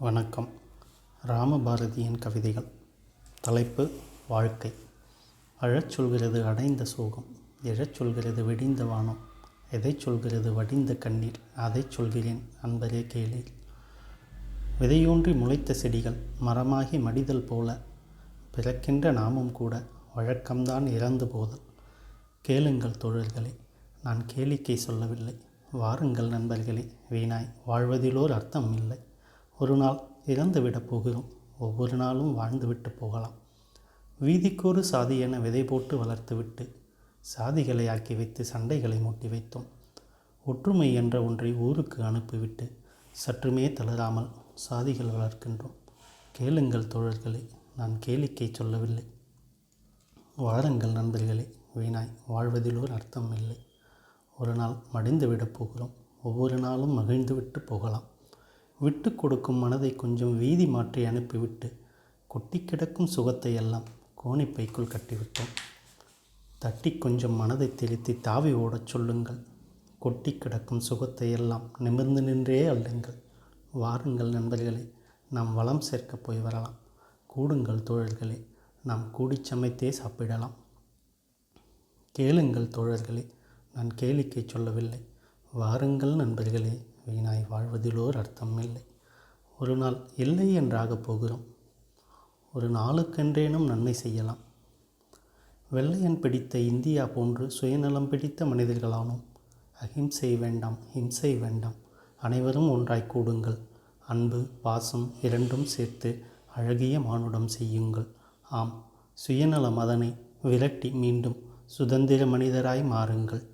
வணக்கம். ராமபாரதியின் கவிதைகள். தலைப்பு வாழ்க்கை. அழச் சொல்கிறது அடைந்த சோகம் எழச் சொல்கிறது வெடிந்த வானம் எதைச் சொல்கிறது வடிந்த கண்ணீர் அதைச் சொல்கிறேன் அன்பரே கேளீர். விதையூன்றி முளைத்த செடிகள் மரமாகி மடிதல் போல பிறக்கின்ற நாமும் கூட வழக்கம்தான் இறந்து போதல். கேளுங்கள் தோழர்களே நான் கேளிக்கை சொல்லவில்லை. வாருங்கள் நண்பர்களே வீணாய் வாழ்வதிலோர் அர்த்தம் இல்லை. ஒரு நாள் இறந்துவிடப் போகிறோம். ஒவ்வொரு நாளும் வாழ்ந்துவிட்டு போகலாம். வீதிக்கொரு சாதி என விதை போட்டு வளர்த்துவிட்டு சாதிகளை ஆக்கி வைத்து சண்டைகளை மூட்டி வைத்தோம். ஒற்றுமை என்ற ஒன்றை ஊருக்கு அனுப்பிவிட்டு சற்றுமே தளராமல் சாதிகள் வளர்க்கின்றோம். கேளுங்கள் தோழர்களே நான் கேளிக்கை சொல்லவில்லை. வாருங்கள் நண்பர்களே வீணாய் வாழ்வதிலோர் அர்த்தம் இல்லை. ஒரு நாள் மடிந்து விடப் போகிறோம். ஒவ்வொரு நாளும் மகிழ்ந்துவிட்டு போகலாம். விட்டு கொடுக்கும் மனதை கொஞ்சம் வீதி மாற்றி அனுப்பிவிட்டு கொட்டி கிடக்கும் சுகத்தை எல்லாம் கோணிப்பைக்குள் கட்டிவிட்டோம். தட்டி கொஞ்சம் மனதை தெளித்து தாவி ஓடச் சொல்லுங்கள். கொட்டி கிடக்கும் சுகத்தை எல்லாம் நிமிர்ந்து நின்றே அள்ளுங்கள். வாருங்கள் நண்பர்களே நாம் வளம் சேர்க்க போய் வரலாம். கூடுங்கள் தோழர்களே நாம் கூடி சமைத்தே சாப்பிடலாம். கேளுங்கள் தோழர்களே நான் கேளிக்கை சொல்லவில்லை. வாருங்கள் நண்பர்களே வீணாய் வாழ்வதிலோர் அர்த்தம் இல்லை ஒரு நாள் இல்லை என்றாகப் போகிறோம். ஒரு நாளுக்கென்றேனும் நன்மை செய்யலாம். வெள்ளையன் பிடித்த இந்தியா போன்று சுயநலம் பிடித்த மனிதர்களானோம். அஹிம்சை வேண்டாம் ஹிம்சை வேண்டாம். அனைவரும் ஒன்றாய் கூடுங்கள். அன்பு பாசம் இரண்டும் சேர்த்து அழகிய மானுடம் செய்யுங்கள். ஆம் சுயநல மதனை விரட்டி மீண்டும் சுதந்திர மனிதராய் மாறுங்கள்.